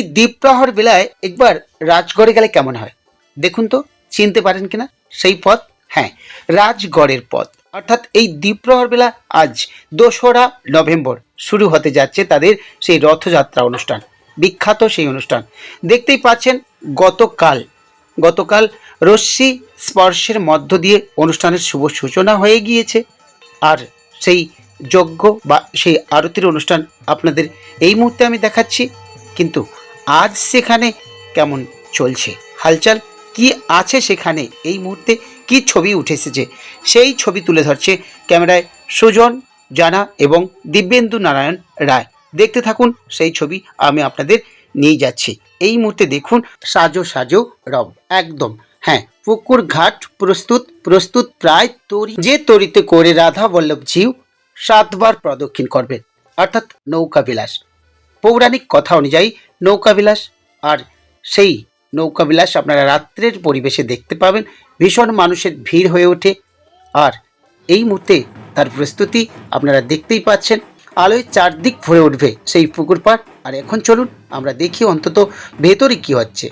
এই দ্বীপ্রহর বেলায় একবার রাজগড়ে গেলে কেমন হয়? দেখুন তো, চিনতে পারেন কিনা? সেই পথ? হ্যাঁ রাজগড়ের পথ। অর্থাৎ এই দ্বীপ্রহর বেলা আজ দোসরা নভেম্বর শুরু হতে যাচ্ছে তাদের সেই রথযাত্রা অনুষ্ঠান, বিখ্যাত সেই অনুষ্ঠান। দেখতেই পাচ্ছেন, গতকাল গতকাল রশ্মি স্পর্শের মধ্য দিয়ে অনুষ্ঠানের শুভ সূচনা হয়ে গিয়েছে। আর সেই যজ্ঞ বা সেই আরতির অনুষ্ঠান আপনাদের এই মুহূর্তে আমি দেখাচ্ছি, কিন্তু আজ সেখানে কেমন চলছে? হালচাল কি আছে সেখানে? এই মুহূর্তে কি ছবি উঠে এসেছে সেই ছবি তুলে ধরছে ক্যামেরায় সুজন জানা এবং দিব্যেন্দু নারায়ণ রায়। দেখতে থাকুন সেই ছবি, আমি আপনাদের নিয়ে যাচ্ছি। এই মুহূর্তে দেখুন সাজো সাজো রব, একদম। হ্যাঁ পুকুর ঘাট প্রস্তুত প্রস্তুত প্রায় তরি, যে তরিতে করে রাধা বল্লভজিউ সাতবার প্রদক্ষিণ করবেন, অর্থাৎ নৌকা বিলাস। পৌরাণিক কথা অনুযায়ী নৌকা বিলাস। আর সেই নৌকা বিলাস আপনারা রাত্রের পরিবেশে দেখতে পাবেন। ভীষণ মানুষের ভিড় হয়ে ওঠে। আর এই মুহূর্তে তার প্রস্তুতি আপনারা দেখতেই পাচ্ছেন। আলোয় চারদিক ভরে উঠবে সেই পুকুর পাড়। আর এখন চলুন আমরা দেখি অন্তত ভেতরে কি হচ্ছে।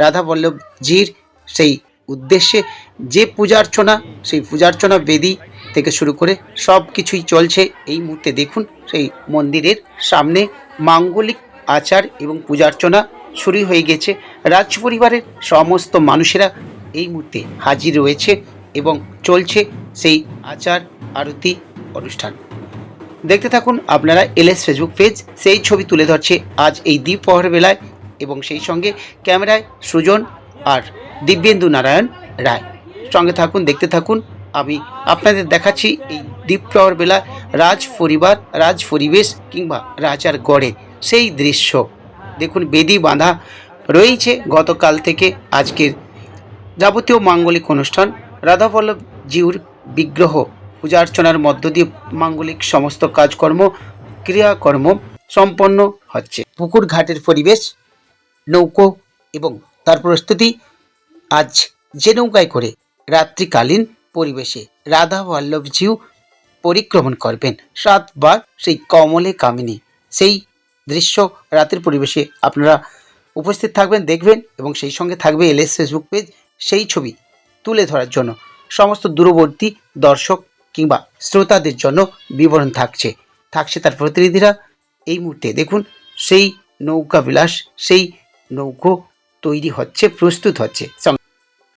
রাধা বল্লভজির সেই উদ্দেশ্যে যে পূজার্চনা, সেই পূজার্চনা বেদি থেকে শুরু করে সব কিছুই চলছে। এই মুহূর্তে দেখুন সেই মন্দিরের সামনে মাঙ্গলিক আচার এবং পূজার্চনা শুরু হয়ে গেছে। রাজপরিবারের সমস্ত মানুষেরা এই মুহূর্তে হাজির রয়েছে এবং চলছে সেই আচার আরতি অনুষ্ঠান। দেখতে থাকুন আপনারা এলএস ফেসবুক পেজ, সেই ছবি তুলে ধরছে আজ এই দ্বীপহর বেলায় এবং সেই সঙ্গে ক্যামেরায় সুজন আর দিব্যেন্দু নারায়ণ রায়। সঙ্গে থাকুন, দেখতে থাকুন, আমি আপনাদের দেখাচ্ছি এই দ্বীপপ্রহর বেলা রাজ পরিবার রাজ পরিবেশ কিংবা রাজার গড়ে সেই দৃশ্য। দেখুন, বেদি বাঁধা রয়েছে গতকাল থেকে আজকের যাবতীয় মাঙ্গলিক অনুষ্ঠান। রাধাবল্লভ জিউর বিগ্রহ পূজা অর্চনার মধ্য দিয়ে মাঙ্গলিক সমস্ত কাজকর্ম, ক্রিয়াকর্ম সম্পন্ন হচ্ছে। পুকুর ঘাটের পরিবেশ, নৌকো এবং তার প্রস্তুতি আজ যে নৌকায় করে রাত্রিকালীন পরিবেশে। রাধা বল্লভজিউ পরিক্রমণ করবেন। সাতবার সেই কমলে কামিনী। সেই দৃশ্য রাতের পরিবেশে আপনারা উপস্থিত থাকবেন, দেখবেন এবং সেই সঙ্গে থাকবে এলএস ফেসবুক পেজ। সেই ছবি তুলে ধরার জন্য সমস্ত দূরবর্তী দর্শক কিংবা শ্রোতাদের জন্য বিবরণ থাকছে। থাকছে তার প্রতিনিধিরা। এই মুহূর্তে দেখুন, সেই নৌকা বিলাস, সেই নৌকো তৈরি হচ্ছে, প্রস্তুত হচ্ছে।